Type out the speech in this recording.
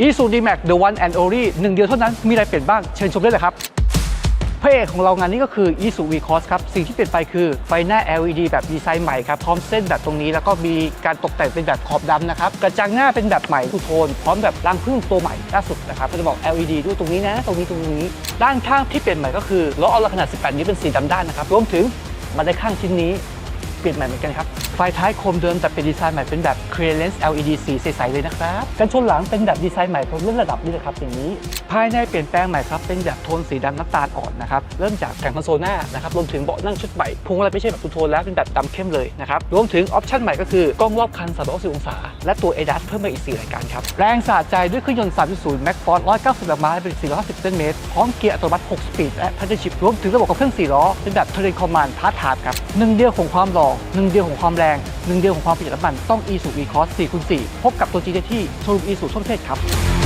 อีซูดีแม็ก The One and Only หนึ่งเดียวเท่านั้นมีอะไรเปลี่ยนบ้างเชิญชมได้เลยครับพระเอกของเรางานนี้ก็คือ i s u v c o s ครับ สิ่งที่เปลี่ยนไปคือไฟหน้า LED แบบดีไซน์ใหม่ครับ พร้อมเส้นแบบตรงนี้ แล้วก็มีการตกแต่งเป็นแบบขอบดำนะครับ กระจังหน้าเป็นแบบใหม่ทูโทน พร้อมแบบรังพึ่งตัวใหม่ล่าสุดนะครับ ก็จะบอก LED ด้วยตรงนี้นะ ตรงนี้ตรงนี้ ด้านข้างที่เปลี่ยนใหม่ก็คือล้อเอาลขนาด 18 นิ้วเป็นสีดำด้านนะครับ รวมถึงมาได้ข้างชิ้นนี้ ปลี่ยนใหม่เหมือนกันครับ ไฟท้ายโคมเดิมแต่เป็นดีไซน์ใหม่เป็นแบบ clearance LED สีใสๆเลยนะครับ กันชนหลังเป็นแบบดีไซน์ใหม่ผมเลื่อนระดับนี่เลยครับอย่างนี้ ภายในเปลี่ยนแปลงใหม่ครับเป็นแบบโทนสีดำน้ำตาลอ่อนนะครับ เริ่มจากแผงคอนโซลหน้านะครับ รวมถึงเบาะนั่งชุดใหม่พวงมาลัยไม่ใช่แบบทูโทนแล้วเป็นแบบดำเข้มเลยนะครับ รวมถึงออปชั่นใหม่ก็คือกล้องรอบคัน360องศา และตัว ADAS เพิ่มมาอีก 4 รายการครับ แรงสะใจด้วยเครื่องยนต์ 3.0 Max Force 190แรงม้าเป็น450เซนเมตร พร้อมเกียร์อัตโนมัติ6สปีดและ Paddle Shift รวมถึงระบบกับเครื่อง4ล้อเป็นแบบ Terrain Command Fast Tap ครับหนึ่งเดียวของความหล่อหนึ่งเดียวของความแรงหนึ่งเดียวของความประหยัดน้ำมันต้อง e s u v c o s 4คูณ4พบกับตัวจริงได้ที่โชว์รูม e s u ทั่องเทศครับ